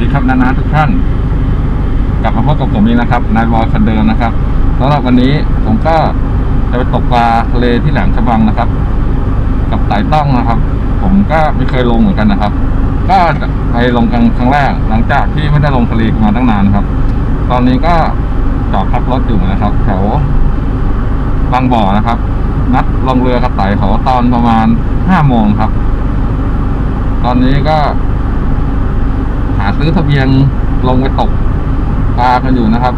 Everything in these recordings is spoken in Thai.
ดีครับนานาทุกท่าน กลับมาพบกับผมอีกนะครับนายบอยคันเดิมนะครับสำหรับวันนี้ผมก็จะไปตกปลาทะเลที่แหลมฉบังนะครับ กับไต่ต้องนะครับ ผมก็ไม่เคยลงเหมือนกันนะครับ ก็ไปลงกันครั้งแรก หลังจากที่ไม่ได้ลงทะเลมาตั้งนานครับ ตอนนี้ก็จอดพักรถอยู่นะครับแถวบางบ่อนะครับ นัดลงเรือกับไต่ขาตอนประมาณห้าโมงครับ ตอนนี้ก็ ซื้อทะเบียนลงไปตกปลากันอยู่นะครับ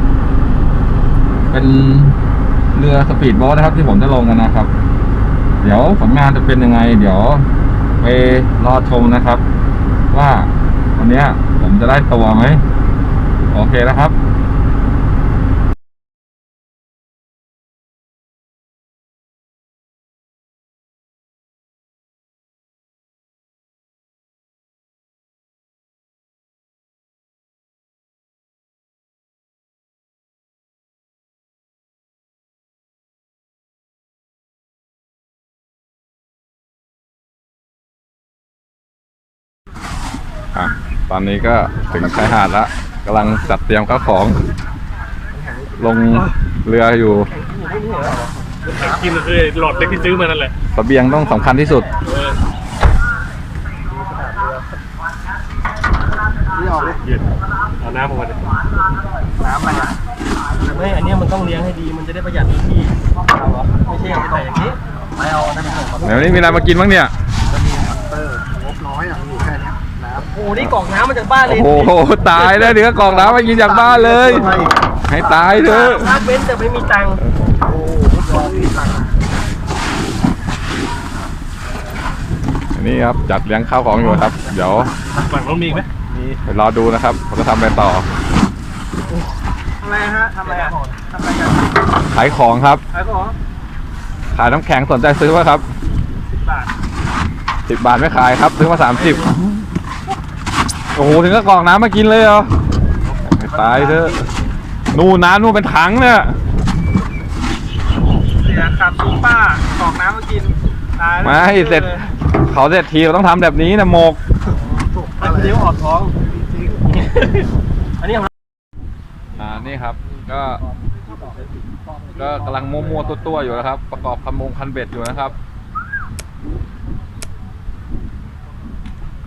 เป็นเรือสปีดโบ๊ทนะครับ ที่ผมจะลงกันนะครับ เดี๋ยวผลงานจะเป็นยังไง เดี๋ยวไปรอชมนะครับ ว่าวันนี้ผมจะได้ตัวไหม โอเคนะครับ ตอนนี้ก็ถึงชายหาดแล้วกำลังจัดเตรียมข้าวของ ลงเรืออยู่กินคือหลอดเล็กที่ซื้อมานั่นแหละเสบียงต้องสำคัญที่สุดเออนี่ออกเลยเย็นเอาน้ำออกมาดิน้ำมันนะไม่อันเนี้ยมันต้องเลี้ยงให้ดี มันจะได้ประหยัดพื้นที่เอาเหรอไม่ใช่เอาไปใส่อย่างนี้ ไม่เอาน้ำมันของเดี๋ยวนี้มีอะไรมากินบ้างเนี่ย หนี่กล่องน้ำมาจากบ้านเลยโอ้โหตายแล้วเดี๋ยวกล่องน้ำมากินจากบ้านเลย ให้ตายเถอะภาคเบนซ์แต่ไม่มีตังค์โอ้รอพี่ตังค์นี่ครับจัดเลี้ยงข้าวของอยู่ครับ เดี๋ยวฝั่งนู้นมีอีกไหมไปรอดูนะครับว่าจะทำอะไรต่อทำอะไรฮะทำอะไรอะทำอะไรกันขายของครับขายของขายน้ำแข็งสนใจซื้อไหมครับสิบบาทสิบบาทไม่ขายครับ ซื้อมาสามสิบโอ้โหถึงก็กรอกน้ำมากินเลยเหรอให้ตายเถอะนู่นน้ำนู่นเป็นถังเนี่ยเสียขาดซูป้ากรอกน้ำมากินตายแล้วไม่เสร็จเขาเสร็จทีเราต้องทำแบบนี้นะโมกถูกอันเดียวออกท้องอันนี้ของอ่านี่ครับ ก็ ก็กำลังมัวๆตัวๆอยู่นะครับ ประกอบคันมงคันเบ็ดอยู่นะครับ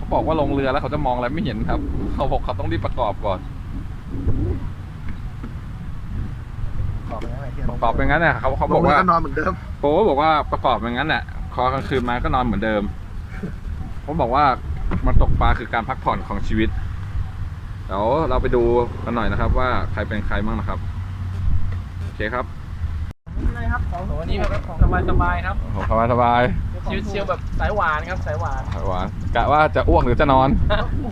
เขาบอกว่าลงเรือแล้วเขาจะมองอะไรไม่เห็นครับ เขาบอกเขาต้องรีบประกอบก่อนประกอบเป็นงั้นน่ะเขาเขาบอกว่านอนเหมือนเดิมโปบอกว่าประกอบอย่างนั้นแหละคอกลางคืนมาก็นอนเหมือนเดิม ผมบอกว่ามันตกปลาคือการพักผ่อนของชีวิตเดี๋ยวเราไปดูกันหน่อยนะครับ ว่าใครเป็นใครบ้างนะครับโอเคครับอะไรครับของโหนี่แบบสบายสบายๆครับผมสบายสบายชิวๆแบบสายหวานครับสายหวานหวาน กะว่าจะอ้วกหรือจะนอน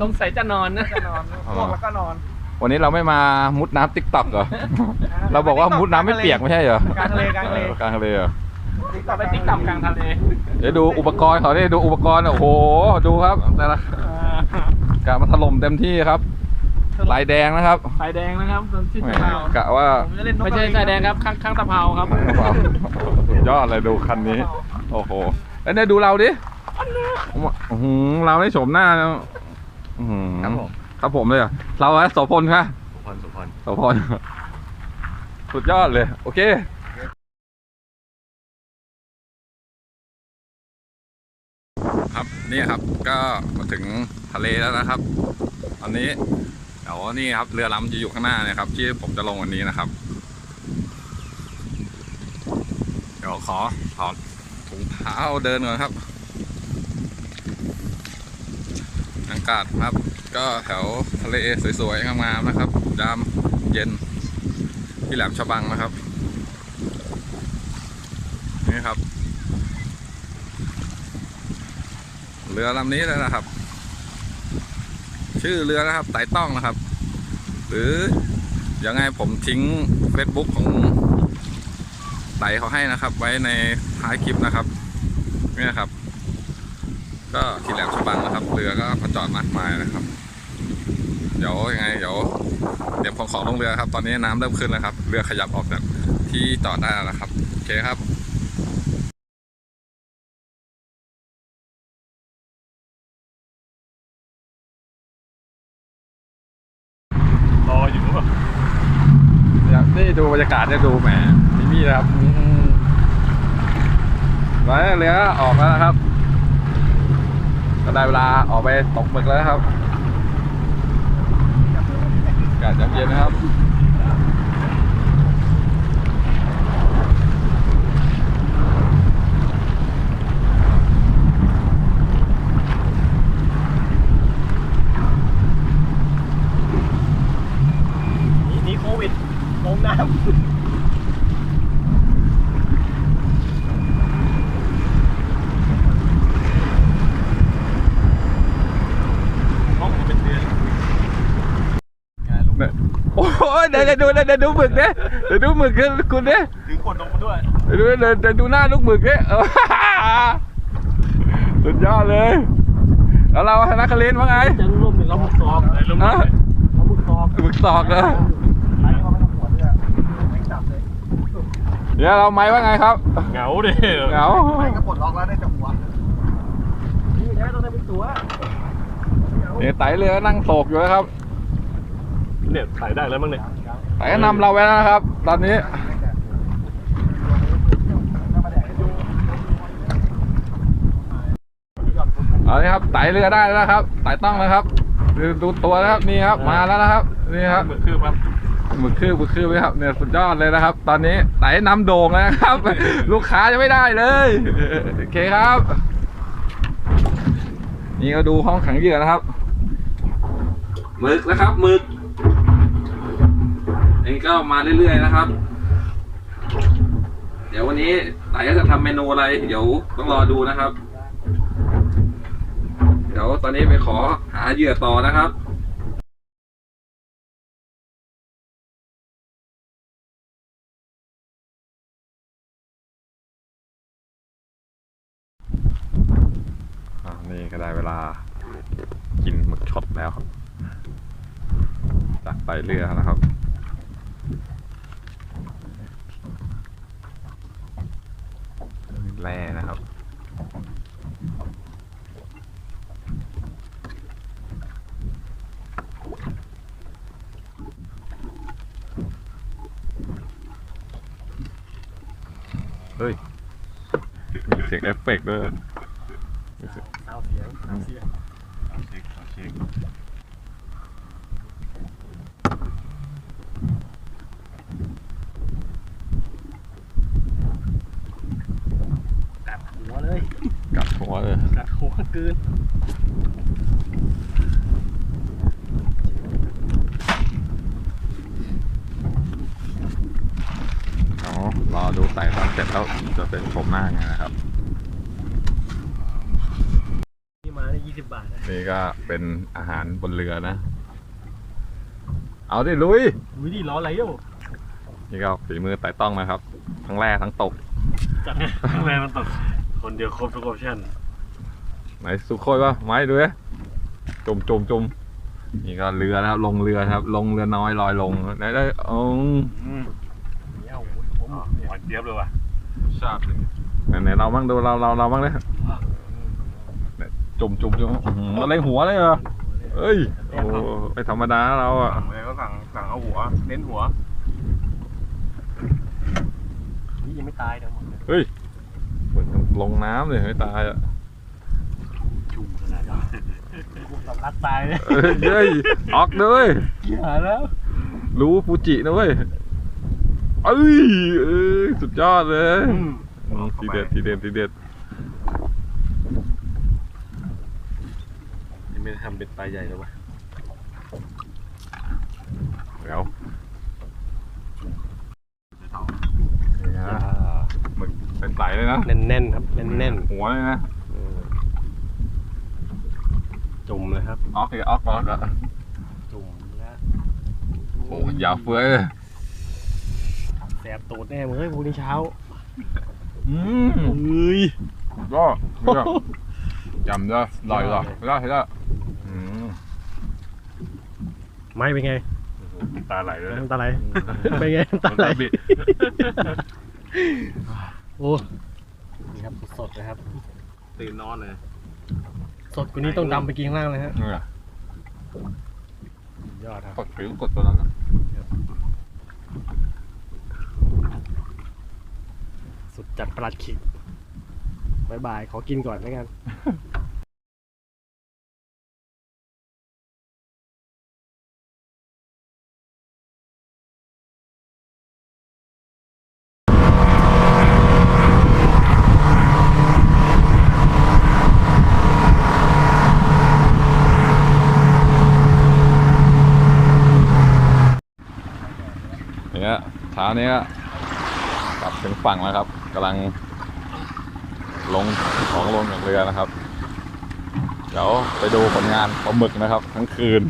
สงสัยจะนอนนะจะนอนอ๋อพวกแล้วก็นอน วันนี้เราไม่มามุดน้ำติ๊กต็อกเหรอ เราบอกว่ามุดน้ำไม่เปียกไม่ใช่เหรอ กลางทะเลกลางทะเลออกลางทะเลเหรอต่อไปติ๊กต็อกกลางทะเล เดี๋ยวดูอุปกรณ์เขาดิดูอุปกรณ์โอ้โห ดูครับแต่ละกะมาถล่มเต็มที่ครับลายแดงนะครับสายแดงนะครับที่แหมตะเภากะว่าไม่ใช่สายแดงครับข้างข้างตะเภาครับสุดยอดเลยดูคันนี้ โอ้โหแล้วเนี่ยดูเราดิ อื้อหือเราได้โฉมหน้าแล้วอื้อหือครับผมครับผมเลยเหรอเราอะโสพลค่ะสุพรสุพรโสพลสุดยอดเลย โอเคครับนี่ครับก็มาถึงทะเลแล้วนะครับตอนนี้เดี๋ยวนี่ครับเรือลำจะอยู่ข้างหน้าเนี่ยครับ ที่ผมจะลงวันนี้นะครับ เดี๋ยวขอถอดถุงเท้าเดินก่อนครับ อากาศครับ ก็แถวทะเลสวยๆงามๆนะครับยามเย็น ที่แหลมฉบังนะครับ นี่ครับ เรือลำนี้เลยนะครับ ชื่อเรือนะครับไต่ต้องนะครับ หรือยังไงผมทิ้ง Facebook ของไต่เขาให้นะครับ ไว้ในท้ายคลิปนะครับนี่นะครับ ก็ขี่แหลมฉบังนะครับเรือก็มาจอดมากมายนะครับ เดี๋ยวยังไงเดี๋ยวเตรียมของของลงเรือครับ ตอนนี้น้ำเริ่มขึ้นแล้วครับ เรือขยับออกจากที่จอดได้แล้วครับโอเคครับรออยู่ป่ะอยากนี่ดูบรรยากาศจะดูแหมมีมีนะครับไปเรือออกแล้วครับ ก็ได้เวลาออกไปตกหมึกแล้วครับอากาศเย็นๆนะครับ นี่นี่โควิดลงน้ำห้องมันเป็นเดือน เนี่ยโอ้ย เดี๋ยวเดี๋ยวดูเดี๋ยวดูหมึกเนี่ยเดี๋ยวดูหมึกคุณคุณเนี่ยถือขวดลงมาด้วยเดี๋ยวดูเดี๋ยวเดี๋ยวดูหน้าลูกหมึกเนี่ยสุดยอดเลยแล้วเราธนาคารินว่าไงจะร่วมหนึ่งเราหมึกซอกเลยร่วมฮะเราหมึกซอกหมึกตอกเหรอไอ้ก็ไม่ต้องหัวด้วยไม่จับเลยเนี่ยเราไม้ว่าไงครับ เหงาดิเหงาไอ้ก็ปลดล็อกแล้วได้แต่หัวนี่แค่ต้องได้เป็นตัวเนี่ยไตเรือนั่งโศกอยู่นะครับ เนี่ยถ่ายได้แล้วมั้งเนี่ย ไตก็นำเราไว้แล้วนะครับ ตอนนี้เอาเลยครับไตเรือได้แล้วนะครับไตต้องนะครับดูดูตัวนะครับนี่ครับมาแล้วนะครับนี่ครับเหมือนคือครับหมึกคือหมึกคือไหมครับเนี่ยสุดยอดเลยนะครับ ตอนนี้ไตนำโด่งแล้วนะครับ ลูกค้าจะไม่ได้เลยโอเคครับ นี่ก็ดูห้องขังเหยื่อนะครับหมึกนะครับหมึกเอง ก็มาเรื่อยๆนะครับ เดี๋ยววันนี้ไต่ก็จะทำเมนูอะไร เดี๋ยวต้องรอดูนะครับ เดี๋ยวตอนนี้ไปขอหาเหยื่อต่อนะครับนี่ก็ได้เวลากินหมึกช็อตแล้วครับจากไตเรือนะครับ แร่นะครับ เฮ้ย มีเสียงเอฟเฟกต์ด้วยเอาเสียงเอาเสียงกัดหัวเลย กัด หัวเลยกัดหัวกลืนเดี๋ยวรอดูไต่ตอนเสร็จแล้วจะเป็นผมหน้าไงนะครับ นี่มาได้ยี่สิบบาทนะนี่ก็เป็นอาหารบนเรือนะ เอาดิลุยอุ้ยดิร้อนอะไรอยู่นี่ก็ฝีมือไต่ต้องนะครับ ทั้งแร่ทั้งตกจัดไงแม่มันตกคนเดียวครบทุกออปชั่น ไหนสุโคยวะไม้ดูดิจุ่มจุ่มจุ่มนี่ก็เรือนะครับ ลงเรือนะครับ ลงเรือน้อยลอยลงไหนได้อ๋อเนี่ยโอ้ยผมหวานเจี๊ยบเลยว่ะชาบไหนไหนเราบ้างดูเราเราเราบ้างเลยเนี่ยจุ่มจุ่มจุ่มอื้อหืออะไรหัวเลยเหรอเอ้ยโอ้ไม่ธรรมดานะเราอะสั่งเลยก็สั่งสั่งเอาหัว เน้นหัวนี่ยังไม่ตายเดี๋ยวหมดเลยเฮ้ยเหมือนลงน้ำเลยไม่ตายอะ จุ่มขนาดนี้กู สำลักตายเลยเอ้ยเฮ้ยออกด้วยหาแล้ว รู้ฟูจินะเว้ยเอ้ยเอ้ยสุดยอดเลยอืมอืมทีเด็ดทีเด็ดทีเด็ดยังไม่ได้ทำเป็นปลาใหญ่เลยวะเดี๋ยวนี่ฮะหมึกเป็นไตเลยนะแน่นๆครับแน่นหัวเลยนะๆ จุ่มเลยครับ ออกเลยออกออกอะจุ่มแล้วโอ้ยาวเฟ้ยเลยแสบตูดแน่มึงเฮ้ยพรุ่งนี้เช้าอืมเฮ้ยก็เนี่ยจำได้ลอยหรอได้ได้อืมไม่เป็นไง ตาไหลเลยน้ำตาไหลเป็นไงน้ำตาไหลบิดโอ้นี่ครับสดๆนะครับ ตื่นนอนเลย สดกว่านี้ต้องดำไปกินล่างเลยฮะนี่แยอดครับกดผิวกดตัวนั้นสุดจัดประหลาดขิกบายบาย ขอกินก่อนแล้วกัน เช้านี้ก็กลับถึงฝั่งแล้วครับกำลังลงของลงจากเรือนะครับ เดี๋ยวไปดูผลงานปลาหมึกนะครับ ทั้งคืน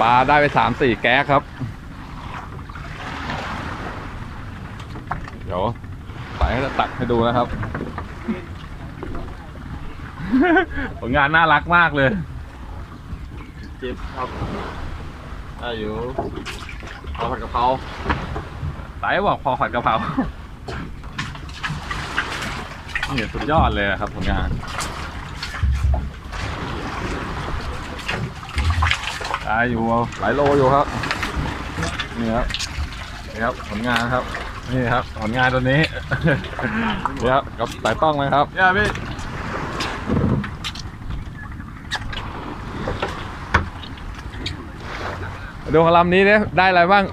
ปลาได้ไปสามสี่แก๊กครับ เดี๋ยวสายจะตักให้ดูนะครับ ผลงานน่ารักมากเลยเจ็บครับได้อยู่พอผัดกะเพรา สายบอกพอผัดกะเพรานี่สุดยอดเลยครับผลงานได้อยู่หลายโลอยู่ครับ นี่ครับนี่ครับผลงานครับ นี่ครับผลงานตัวนี้นี่ครับกับสายต้องเลยครับเนี่ยพี่มาดูของลำนี้เนี่ยได้อะไรบ้าง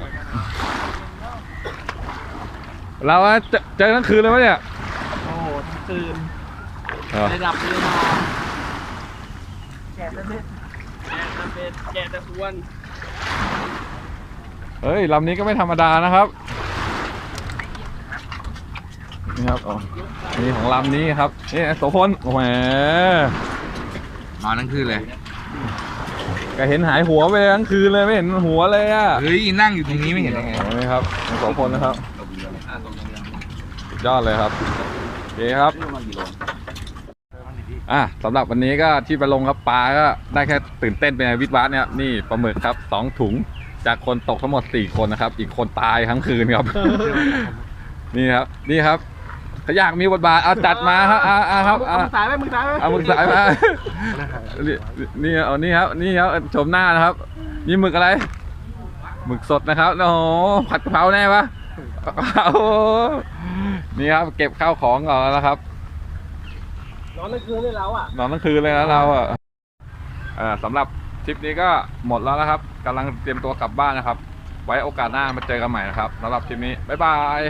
เราอะเจอเจอทั้งคืนเลยมั้ยเนี่ยโอ้โหทั้งคืนเหรอระดับเรือมาแกะตะเบ็ดแกะตะเบ็ดแกะตะอวนเฮ้ยลำนี้ก็ไม่ธรรมดานะครับนี่ครับอ๋อนี่ของลำนี้ครับนี่โสพลแหมนอนทั้งคืนเลย ก็เห็นหายหัวไปทั้งคืนเลยไม่เห็นหัวเลยอะเฮ้ย นั่งอยู่ตรงนี้ไม่เห็นได้ไง โอ้นี่ครับของโสพลนะครับ สุดยอดเลยครับโอเคครับ อะสำหรับวันนี้ก็ที่ไปลงครับปลาก็ได้แค่ตื่นเต้นเป็นไงวิทย์วะเนี่ยนี่ปลาหมึกครับสองถุงจากคนตกทั้งหมดสี่คนนะครับ อีกคนตายทั้งคืนครับ นี่ครับ นี่ครับถ้าอยากมีบทบาทเอาจัดมาครับอ่าอ่าครับเอาอ่ามือสายไหมมือสายไหมเอามึกสายมานี่นี่เอานี่ครับนี่ครับชมหน้านะครับ นี่หมึกอะไรหมึกสดนะครับโอ้โหผัดกะเพราแน่ปะโอ้โห นี่ครับ เก็บข้าวของก่อนแล้วนะครับ นอนทั้งคืนเลยเราอะ นอนทั้งคืนเลยนะเราอะเอ่อสำหรับทริปนี้ก็หมดแล้วนะครับกำลังเตรียมตัวกลับบ้านนะครับ ไว้โอกาสหน้ามาเจอกันใหม่นะครับสำหรับทริปนี้บ๊ายบาย